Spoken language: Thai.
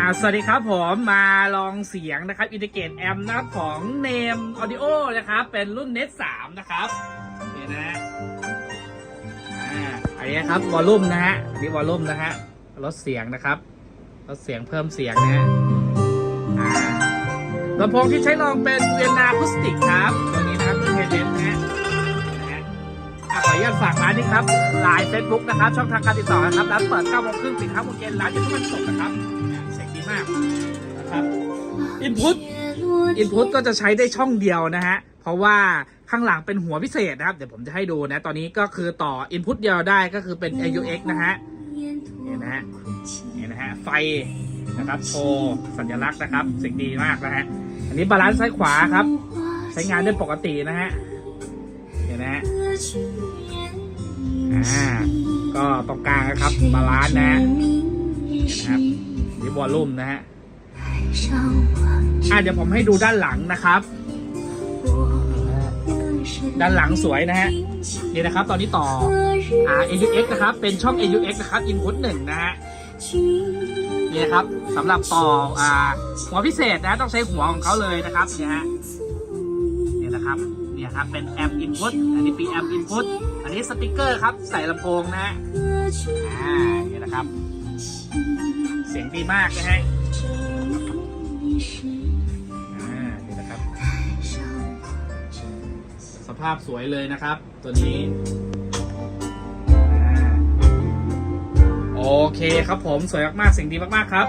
อ่าสวัสดีครับผมมาลองเสียงนะครับอินทิเกตแอมนะครับของเนมออดิโอนะครับ เป็นรุ่น Net 3นะครับนี่นะฮะอ่าอันนี้ครับวอลลุ่มนะฮะนี่วอลลุ่มนะฮะลดเสียงนะครับลดเสียงเพิ่มเสียงนะฮะอ่าลำโพงที่ใช้ลองเป็นเวียนนาคุสติกครับตัวนี้นะครับรุ่นเฮดนะฮะนะฮะอะขออนุญาตฝากร้านนี้ครับไลน์เฟซบุ๊กนะครับ ช่องทางการติดต่อนะครับร้านเปิด9โมงครึ่งปิด5โมงเย็นร้านอยู่ทุกวันศุกร์นะครับ อินพุตอินพุตก็จะใช้ได้ช่องเดียวนะฮะ เพราะว่าข้างหลังเป็นหัวพิเศษนะครับ เดี๋ยวผมจะให้ดูนะ ตอนนี้ก็คือต่ออินพุตเดียวได้ก็คือเป็น AUX นะฮะนี่นะฮะนี่นะฮะ ไฟนะครับโชว์สัญลักษณ์นะครับ สิ่งดีมากนะฮะ อันนี้บาลานซ์ซ้ายขวาครับ ใช้งานได้ปกตินะฮะเห็นนะฮะอ่าก็ตรงกลางนะครับบาลานซ์นะฮะนะครับนี่วอลลุ่มนะฮะ อ่าเดี๋ยวผมให้ดูด้านหลังนะครับ ด้านหลังสวยนะฮะนี่นะครับ ตอนนี้ต่ออ่า AUX นะครับ เป็นช่อง AUX นะครับ input หนึ่งนะฮะนี่นะครับสำหรับต่ออ่าหัวพิเศษนะต้องใช้หัวของเขาเลยนะครับเนี่ยฮะนี่นะครับเนี่ยครับเป็นแอมอินพุตอันนี้ปีแอมอินพุตอันนี้สติกเกอร์ครับใส่ลำโพงนะฮะอ่านี่นะครับ เสียงดีมากนะฮะ อ่านี่นะครับ สภาพสวยเลยนะครับ ตัวนี้อ่าโอเคครับผมสวยมากๆเสียงดีมากๆครับ